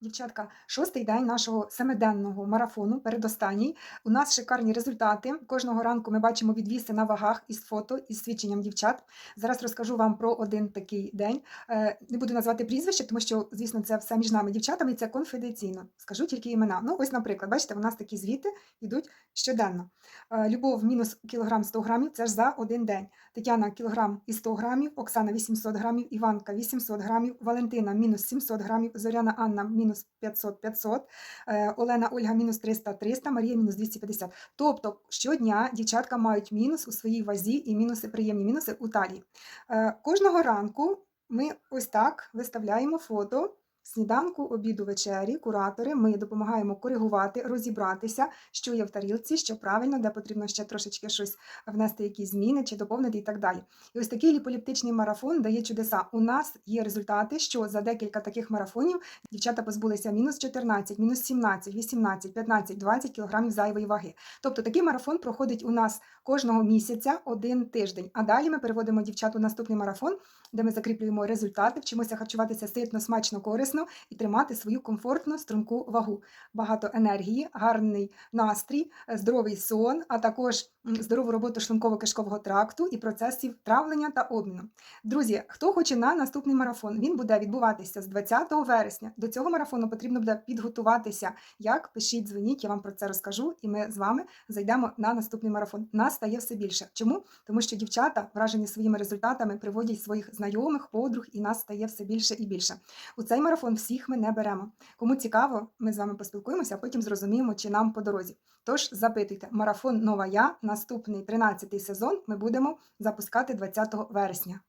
Дівчатка, шостий день нашого семиденного марафону, передостанній. У нас шикарні результати. Кожного ранку ми бачимо відвіси на вагах із фото, із свідченням дівчат. Зараз розкажу вам про один такий день. Е, Не буду назвати прізвище, тому що, звісно, це все між нами дівчатами, і це конфіденційно. Скажу тільки імена. Ну, ось, наприклад, бачите, у нас такі звіти йдуть щоденно. Е, Любов мінус кілограм 100 грамів, це ж за один день. Тетяна кілограм і 100 грамів, Оксана 800 грамів, Іванка 800 грамів, Валентина мінус 700 грамів, Зоряна Анна мінус 500 500, е, Олена Ольга мінус 300 300, Марія мінус 250. Тобто щодня дівчатка мають мінус у своїй вазі і мінуси, приємні мінуси у талії. Е, Кожного ранку ми ось так виставляємо фото. Сніданку, обіду, вечері, куратори. Ми допомагаємо коригувати, розібратися, що є в тарілці, що правильно, де потрібно ще трошечки щось внести, якісь зміни чи доповнити і так далі. І ось такий ліполіптичний марафон дає чудеса. У нас є результати, що за декілька таких марафонів дівчата позбулися мінус 14, мінус 17, 18, 15, 20 кілограмів зайвої ваги. Тобто такий марафон проходить у нас кожного місяця один тиждень. А далі ми переводимо дівчат у наступний марафон, де ми закріплюємо результати, вчимося харчуватися ситно, смачно, корисно і тримати свою комфортну струнку вагу. Багато енергії, гарний настрій, е, здоровий сон, а також здорову роботу шлунково-кишкового тракту і процесів травлення та обміну. Друзі, хто хоче на наступний марафон, він буде відбуватися з 20 вересня. До цього марафону потрібно буде підготуватися. Як пишіть, дзвоніть, я вам про це розкажу, і ми з вами зайдемо на наступний марафон. Нас стає все більше. Чому? Тому що дівчата, вражені своїми результатами, приводять своїх знайомих, подруг, і нас стає все більше і більше. У цей марафон всіх ми не беремо. Кому цікаво, ми з вами поспілкуємося, а потім зрозуміємо, чи нам по дорозі. Тож запитуйте, марафон Нова Я, наступний 13 сезон ми будемо запускати 20 вересня.